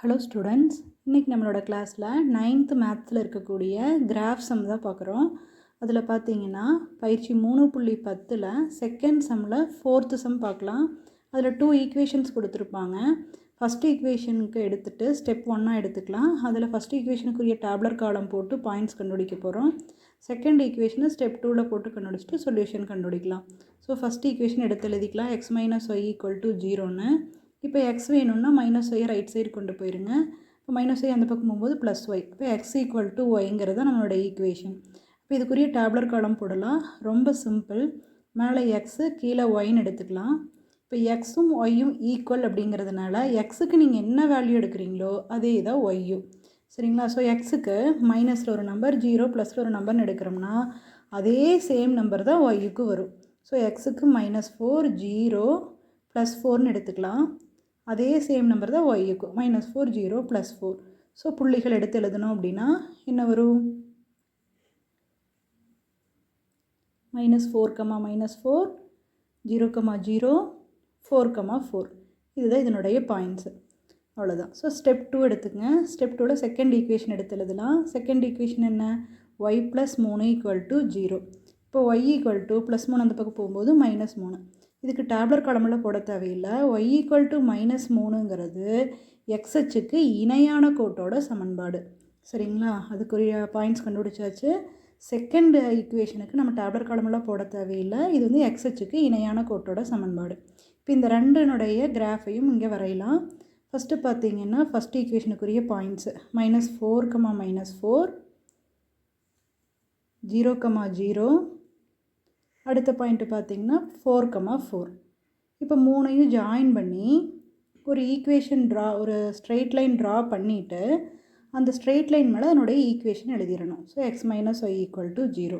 Hello students இன்றைக்கி நம்மளோட கிளாஸில் நைன்த்து மேத்ஸில் இருக்கக்கூடிய கிராஃப் சம் தான் பார்க்குறோம். அதில் பார்த்தீங்கன்னா பயிற்சி மூணு புள்ளி பத்தில் செகண்ட் சம்மில் ஃபோர்த்து சம் பார்க்கலாம். அதில் டூ ஈக்குவேஷன்ஸ் கொடுத்துருப்பாங்க. ஃபஸ்ட்டு ஈக்குவேஷனுக்கு எடுத்துகிட்டு ஸ்டெப் ஒன்னாக எடுத்துக்கலாம். அதில் ஃபஸ்ட்டு ஈக்குவேஷனுக்குரிய டேப்லர் காலம் போட்டு பாயிண்ட்ஸ் கண்டுபிடிக்க போகிறோம் செகண்ட் ஈக்குவேஷனை ஸ்டெப் டூவில் போட்டு கண்டுபிடிச்சிட்டு சொல்யூஷன் கண்டுபிடிக்கலாம். ஸோ ஃபஸ்ட் ஈக்குவேஷன் எடுத்து எழுதிக்கலாம். X minus Y equal to ஜீரோன்னு இப்போ எக்ஸ் வேணும்னா மைனஸ் ஒய் ரைட் சைடு கொண்டு போயிருங்க. இப்போ மைனஸ் ஒய் அந்த பக்கம் போகும்போது ப்ளஸ் ஒய் இப்போ எக்ஸ் ஈக்குவல் டு ஒய்ங்கிறது நம்மளோட ஈக்குவேஷன் இப்போ இதுக்குரிய டேப்லர் காலம் போடலாம். ரொம்ப சிம்பிள் மேலே எக்ஸு கீழே ஒய்ன்னு எடுத்துக்கலாம். இப்போ எக்ஸும் ஒய்யும் ஈக்குவல் அப்படிங்கிறதுனால எக்ஸுக்கு நீங்கள் என்ன வேல்யூ எடுக்கிறீங்களோ அதே தான் ஒய்யும் சரிங்களா? ஸோ எக்ஸுக்கு மைனஸில் ஒரு நம்பர் ஜீரோ ப்ளஸில் ஒரு நம்பர்னு எடுக்கிறோம்னா அதே சேம் நம்பர் தான் ஒய்யுக்கு வரும். ஸோ எக்ஸுக்கு மைனஸ் ஃபோர் ஜீரோ ப்ளஸ் ஃபோர்னு எடுத்துக்கலாம். அதே சேம் நம்பர் தான் ஒய்யுக்கு minus four zero plus four so புள்ளிகள் எடுத்து எழுதணும் அப்படின்னா என்ன வரும்? Minus four comma minus four zero comma zero four comma four இதுதான் இதனுடைய பாயிண்ட்ஸு அவ்வளோதான் ஸோ ஸ்டெப் டூ எடுத்துக்கங்க. ஸ்டெப் டூவில் செகண்ட் ஈக்குவேஷன் எடுத்து எழுதலாம். செகண்ட் ஈக்குவேஷன் என்ன? ஒய் ப்ளஸ் மூணு ஈக்குவல் டு ஜீரோ இப்போ ஒய் ஈக்குவல் டு ப்ளஸ் மூணு அந்த பக்கம் போகும்போது மைனஸ் மூணு. இதுக்கு டேப்லர் காலமெல்லாம் போட தேவையில்லை. ஒய் ஈக்குவல் டு மைனஸ் மூணுங்கிறது எக்ஸ்ஹெச்சுக்கு இணையான கோட்டோட சமன்பாடு. சரிங்களா? அதுக்குரிய பாயிண்ட்ஸ் கண்டுபிடிச்சாச்சு. செகண்ட் ஈக்குவேஷனுக்கு நம்ம டேப்லர் காலமெல்லாம் போட தேவையில்லை. இது வந்து எக்ஸ்ஹெச்சுக்கு இணையான கோட்டோட சமன்பாடு. இப்போ இந்த ரெண்டுனுடைய கிராஃபையும் இங்கே வரையலாம். ஃபஸ்ட்டு பார்த்தீங்கன்னா first ஈக்குவேஷனுக்குரிய points minus four comma minus four zero comma zero அடுத்த பாயிண்ட்டு பார்த்தீங்கன்னா ஃபோர் கமா ஃபோர் இப்போ மூணையும் ஜாயின் பண்ணி ஒரு ஈக்குவேஷன் ட்ரா ஒரு ஸ்ட்ரெயிட் லைன் ட்ரா பண்ணிவிட்டு அந்த ஸ்ட்ரெயிட் லைன் மேலே அதனுடைய equation எழுதிடணும். So X minus Y equal to zero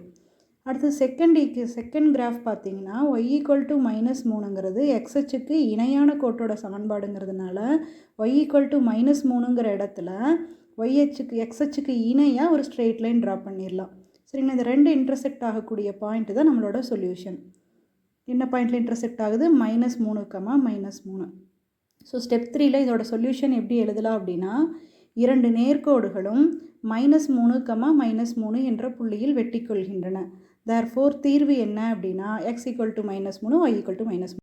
அடுத்து செகண்ட் ஈக்கு செகண்ட் கிராஃப் பார்த்தீங்கன்னா ஒய் ஈக்குவல் டு மைனஸ் மூணுங்கிறது எக்ஸ்ஹெச்சுக்கு இணையான கோட்டோட சமன்பாடுங்கிறதுனால ஒய் ஈக்குவல் டு மைனஸ் மூணுங்கிற இடத்துல ஒய்ஹெச்சுக்கு எக்ஸ்ஹெச்சுக்கு இணையாக ஒரு ஸ்ட்ரெயிட் லைன் ட்ரா பண்ணிடலாம். சரிங்களா? இந்த ரெண்டு இன்டர்செக்ட் ஆகக்கூடிய பாயிண்ட் தான் நம்மளோட சொல்யூஷன் என்ன பாயிண்டில் இன்டர்செக்ட் ஆகுது? மைனஸ் மூணு கமா மைனஸ் மூணு. ஸோ ஸ்டெப் த்ரீயில் இதோட சொல்யூஷன் எப்படி எழுதலாம் அப்படின்னா இரண்டு நேர்கோடுகளும் மைனஸ் மூணு கமா மைனஸ் மூணு என்ற புள்ளியில் வெட்டி கொள்கின்றன. தேர் ஃபோர் தீர்வு என்ன அப்படின்னா எக்ஸ் ஈக்குவல் டு மைனஸ் மூணு ஒய் ஈக்குவல் டு மைனஸ்